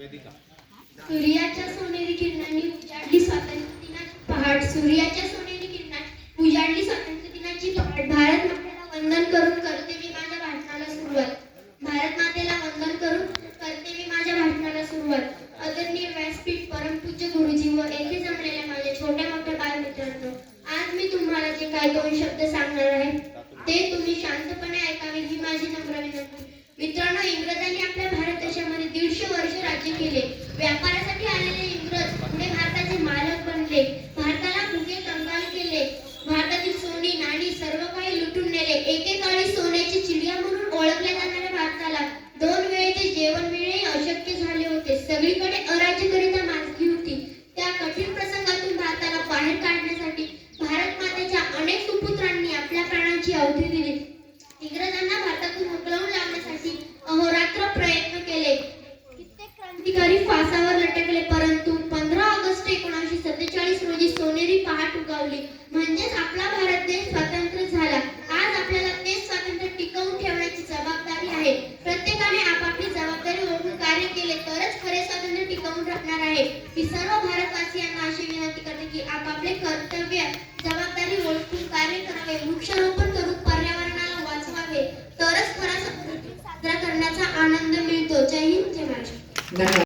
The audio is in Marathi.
सूर्याच्या सोनेरी किरणांनी उजाडली स्वातंत्र्य दिनाची पहाट. सूर्याच्या सोनेरी किरणांनी उजाडली स्वातंत्र्य दिनाची पहाट. भारत मातेला वंदन करून करते मी माझ्या भाषणाला सुरुवात. भारत मातेला वंदन करून करते मी माझ्या भाषणाला सुरुवात. आदरणीय व्यासपीठ परमपूज्य गुरुजी व येथे जमलेल्या माझ्या छोट्या मोठ्या बालमित्रांनो आज मी तुम्हाला जे काही दोन शब्द सांगणार आहे ते तुम्ही शांतपणे ऐकावे ही माझी नम्र विनंती. मित्रांनो इंग्रज सगळीकडे अराजकरिता माजली होती. त्या कठीण प्रसंगातून भारताला बाहेर काढण्यासाठी भारत मातेच्या अनेक सुपुत्रांनी आपल्या प्राणांची आहुती दिली. इंग्रजांना भारतातून उकलवून लावण्यासाठी अहोरात्र प्रयत्न केले. कित्येक क्रांतिकारी फासावर लटकले परंतु पंधरा ऑगस्ट एकोणीसशे सत्तेचाळीस रोजी सोनेरी पहाट उगावली. म्हणजेच आपला भारत देश स्वतंत्र झाला. आज आपल्याला तेच स्वातंत्र्य टिकवून ठेवण्याची जबाबदारी आहे. प्रत्येकाने आपण जबाबदारी ओळखून कार्य केले तरच खरे स्वातंत्र्य टिकवून राहणार आहे. मी सर्व भारतवासियांना अशी विनंती करते की आपापले कर्तव्य जबाबदारी ओळखून कार्य करावे वृक्षारोपण करून पर्यावरणाला वाचवावे. तरच खरा साजरा करण्याचा आनंद मिळतो. जय हिंद जय महाराष्ट्र.